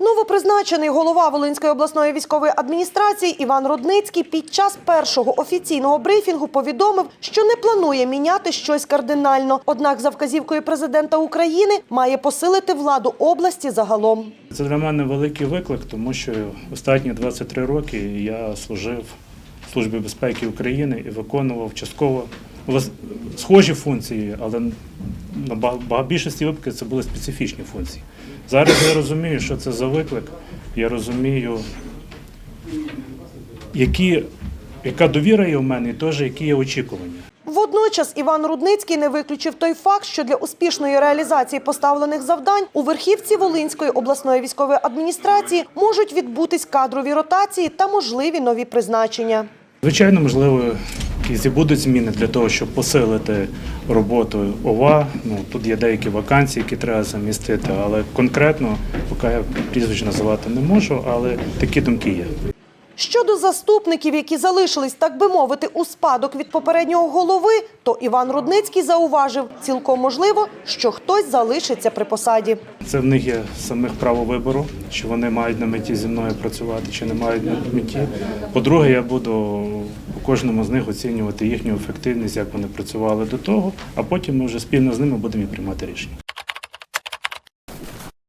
Новопризначений голова Волинської обласної військової адміністрації Іван Рудницький під час першого офіційного брифінгу повідомив, що не планує міняти щось кардинально. Однак, за вказівкою президента України, має посилити владу області загалом. Це для мене великий виклик, тому що останні 23 роки я служив в Службі безпеки України і виконував частково схожі функції, але на більшості випадків це були специфічні функції. Зараз я розумію, що це за виклик. Я розумію, які, яка довіра є в мене, і теж які є очікування. Водночас Іван Рудницький не виключив той факт, що для успішної реалізації поставлених завдань у верхівці Волинської обласної військової адміністрації можуть відбутись кадрові ротації та можливі нові призначення. Звичайно, можливо, і будуть зміни для того, щоб посилити роботу ОВА. Ну, тут є деякі вакансії, які треба замістити, але конкретно поки я прізвище називати не можу, але такі думки є. Щодо заступників, які залишились, так би мовити, у спадок від попереднього голови, то Іван Рудницький зауважив, цілком можливо, що хтось залишиться при посаді. Це в них є самих право вибору, чи вони мають на меті зі мною працювати, чи не мають на меті. По-друге, я буду кожному з них оцінювати їхню ефективність, як вони працювали до того, а потім ми вже спільно з ними будемо приймати рішення.